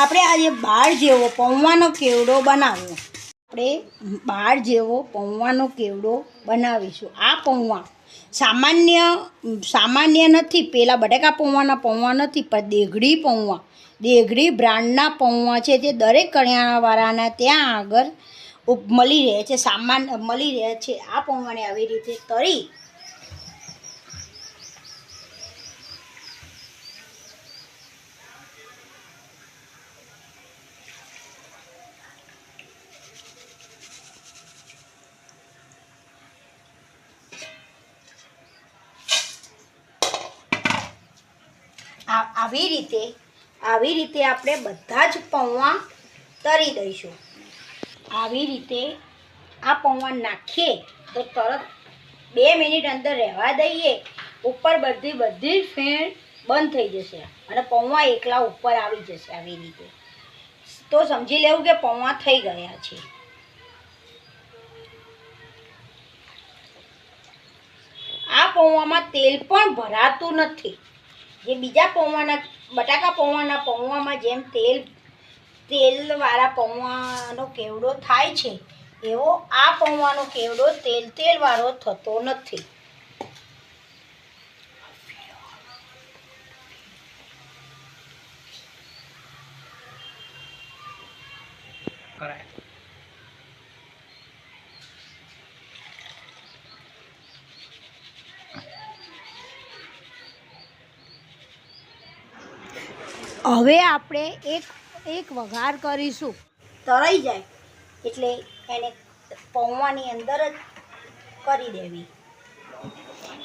આપણે આજે બાળ જેવો પૌવાનો કેવડો બનાવ્યો આપણે બાળ જેવો પૌવાનો કેવડો બનાવીશું. આ પૌવા સામાન્ય સામાન્ય નથી. પેલા બટાકા પૌવાના પૌવા નથી, પણ દેઘડી પૌવા દેઘડી બ્રાન્ડના પૌવા છે જે દરેક કરિયાણાવાળાના ત્યાં આગળ મળી રહે છે, સામાન, મળી રહે છે. આ પૌવાને આવી રીતે તળી આવી રીતે આવી રીતે આપણે બધા જ પૌવા તરી દઈશું. આવી રીતે આ પૌવા નાખીએ તો તરત બે મિનિટ અંદર રહેવા દઈએ. ઉપર બધી બધી ફેણ બંધ થઈ જશે અને પૌવા એકલા ઉપર આવી જશે આવી રીતે. તો સમજી લેવું કે પૌવા થઈ ગયા છે. આ પૌવામાં તેલ પણ ભરાતું નથી. જે બીજા પૌવાના બટાકા પૌવાના પૌવામાં જેમ તેલ, તેલવાળા પૌવાનો કેવડો થાય છે, એવો આ પૌવાનો કેવડો તેલ, તેલવાળો થતો નથી. કરાય. હવે આપણે એક એક વઘાર કરીશું. તરાઈ જાય એટલે એને પૌવાની અંદર જ કરી દેવી.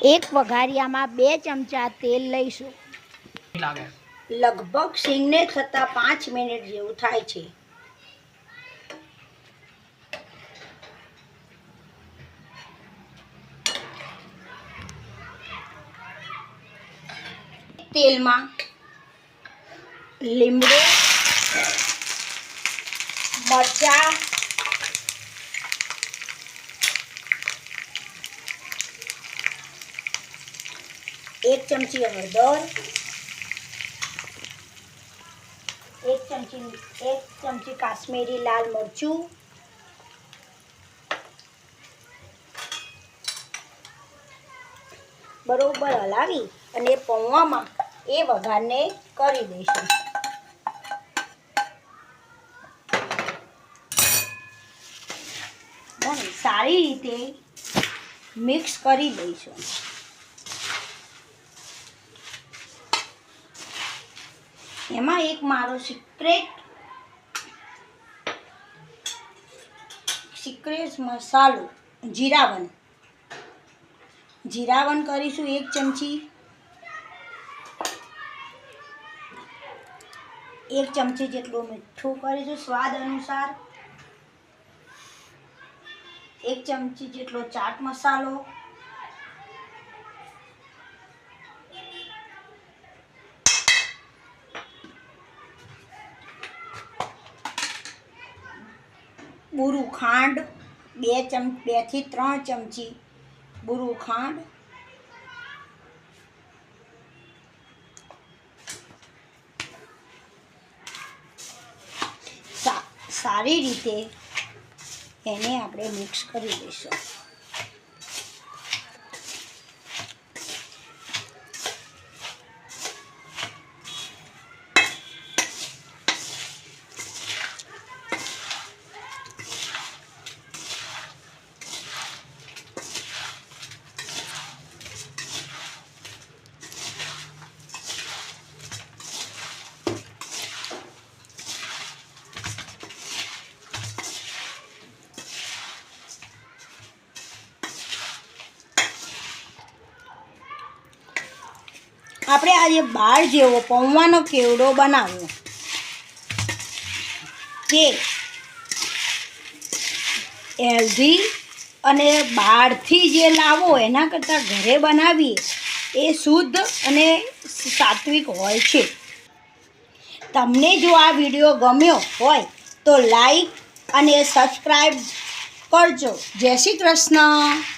એક વઘારિયામાં બે ચમચા તેલ લઈશું. લગભગ સિંગને થતાં પાંચ મિનિટ જેવું થાય છે. તેલમાં લીમડો, મરચા, એક ચમચી હળદર, એક ચમચી એક ચમચી કાશ્મીરી લાલ મરચું, બરોબર હલાવી અને પૌવામાં એ વઘારને કરી દઈશું. સારી રીતે મિક્સ કરી દઈશું. એમાં એક મારો સિક્રેટ સિક્રેટ મસાલો, જીરાવન. જીરાવન કરીશું એક ચમચી. એક ચમચી જેટલું મીઠું કરીશું સ્વાદ અનુસાર એક ચમચી જેટલો ચાટ મસાલો બુરું ખાંડ બે ચમ બેથી ત્રણ ચમચી બુરું ખાંડ સારી રીતે એને આપણે મિક્સ કરી દઈશું આપણે આજે બાળ જેવો પૌવાનો કેવડો બનાવ્યો કે હેલ્ધી અને બહારથી જે લાવો એના કરતાં ઘરે બનાવીએ, એ શુદ્ધ અને સાત્વિક હોય છે. તમને જો આ વીડિયો ગમ્યો હોય તો લાઈક અને સબસ્ક્રાઈબ કરજો. જય શ્રી કૃષ્ણ.